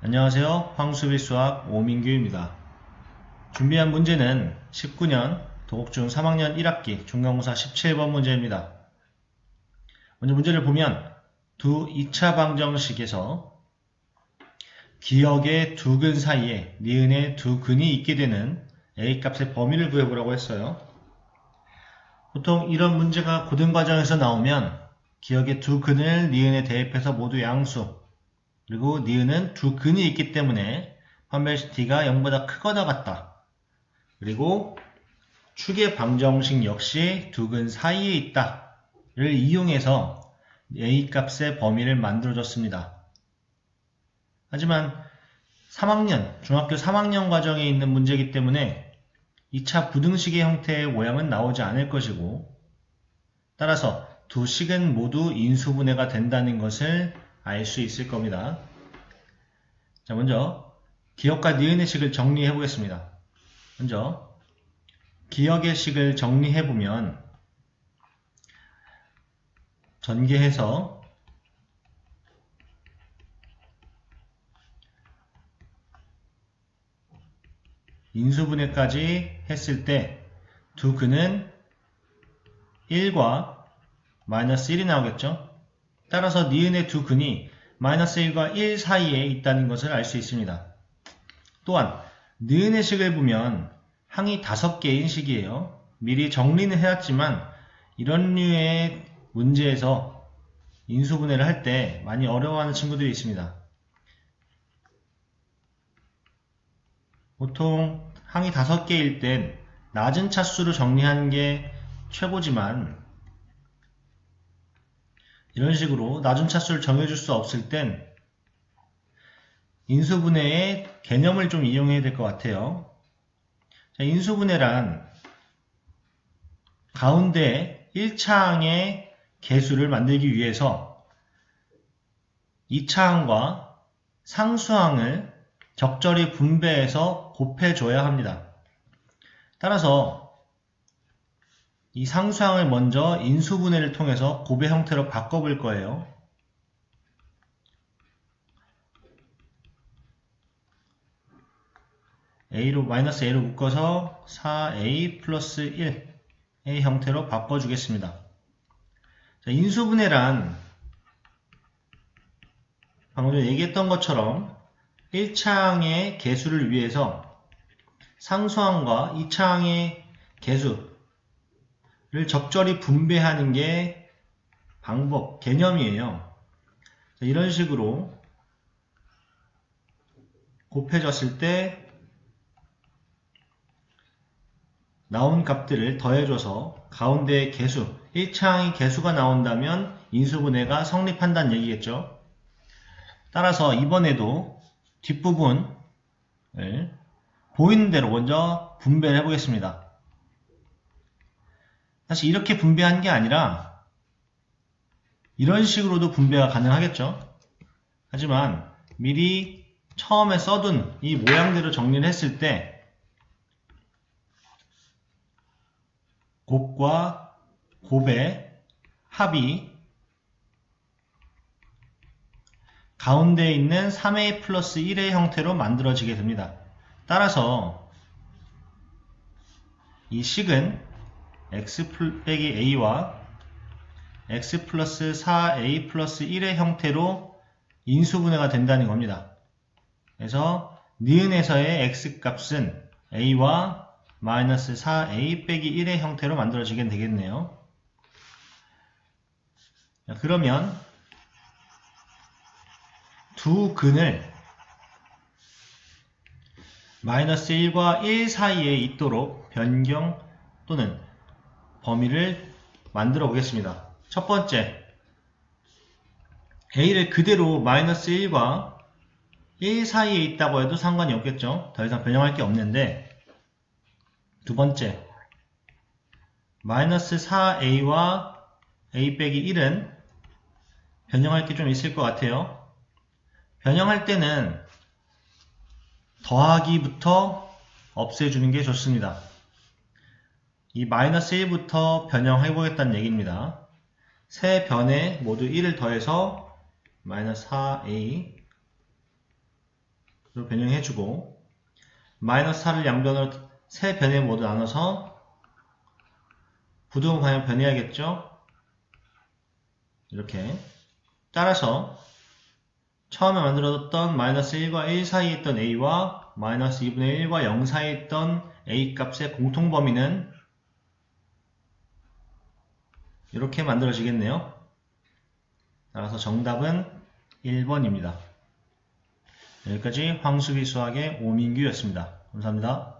안녕하세요. 황수비 수학 오민규입니다. 준비한 문제는 19년 도곡중 3학년 1학기 중간고사 17번 문제입니다. 먼저 문제를 보면 두 2차 방정식에서 기역의 두 근 사이에 니은의 두 근이 있게 되는 a 값의 범위를 구해보라고 했어요. 보통 이런 문제가 고등과정에서 나오면 기역의 두 근을 니은에 대입해서 모두 양수 그리고 니은은 두 근이 있기 때문에 t가 0보다 크거나 같다. 그리고 축의 방정식 역시 두 근 사이에 있다를 이용해서 a 값의 범위를 만들어줬습니다. 하지만 3학년, 중학교 3학년 과정에 있는 문제이기 때문에 2차 부등식의 형태의 모양은 나오지 않을 것이고 따라서 두 식은 모두 인수분해가 된다는 것을 알 수 있을 겁니다. 자, 먼저 기억과 니은의 식을 정리해 보겠습니다. 먼저 기억의 식을 정리해 보면 전개해서 인수분해까지 했을 때 두 근은 1과 마이너스 1이 나오겠죠? 따라서 니은의 두 근이 마이너스 1과 1 사이에 있다는 것을 알 수 있습니다. 또한 니은의 식을 보면 항이 5개인 식이에요. 미리 정리는 해왔지만 이런 류의 문제에서 인수분해를 할 때 많이 어려워하는 친구들이 있습니다. 보통 항이 5개일 땐 낮은 차수로 정리하는 게 최고지만 이런 식으로 낮은 차수를 정해줄 수 없을 땐 인수분해의 개념을 좀 이용해야 될 것 같아요. 자, 인수분해란 가운데 1차항의 개수를 만들기 위해서 2차항과 상수항을 적절히 분배해서 곱해줘야 합니다. 따라서 이 상수항을 먼저 인수분해를 통해서 곱의 형태로 바꿔볼 거예요. a로 마이너스 a로 묶어서 4a 플러스 1의 형태로 바꿔주겠습니다. 자, 인수분해란 방금 전에 얘기했던 것처럼 1차항의 개수를 위해서 상수항과 2차항의 개수 를 적절히 분배하는 게 방법, 개념이에요. 이런 식으로 곱해졌을 때 나온 값들을 더해줘서 가운데의 개수, 1차항의 개수가 나온다면 인수분해가 성립한다는 얘기겠죠. 따라서 이번에도 뒷부분을 보이는 대로 먼저 분배를 해보겠습니다. 사실 이렇게 분배한 게 아니라 이런 식으로도 분배가 가능하겠죠. 하지만 미리 처음에 써둔 이 모양대로 정리를 했을 때 곱과 곱의 합이 가운데에 있는 3a 플러스 1의 형태로 만들어지게 됩니다. 따라서 이 식은 x 빼기 a와 x 플러스 4a 플러스 1의 형태로 인수분해가 된다는 겁니다. 그래서 니은에서의 x 값은 a와 마이너스 4a 빼기 1의 형태로 만들어지게 되겠네요. 그러면 두 근을 마이너스 1과 1 사이에 있도록 변경 또는 범위를 만들어 보겠습니다. 첫 번째, a를 그대로 마이너스 1과 1 사이에 있다고 해도 상관이 없겠죠. 더 이상 변형할 게 없는데 두 번째, 마이너스 4a와 a 빼기 1은 변형할 게 좀 있을 것 같아요. 변형할 때는 더하기부터 없애주는 게 좋습니다. 이 마이너스 1부터 변형해 보겠다는 얘기입니다. 세 변에 모두 1을 더해서 마이너스 4a 변형해주고 마이너스 4를 양변으로 세 변에 모두 나눠서 부등호 방향 변해야겠죠? 이렇게 따라서 처음에 만들어뒀던 마이너스 1과 1 사이에 있던 a와 마이너스 2분의 1과 0 사이에 있던 a 값의 공통 범위는 이렇게 만들어지겠네요. 따라서 정답은 1번입니다. 여기까지 황수비 수학의 오민규였습니다. 감사합니다.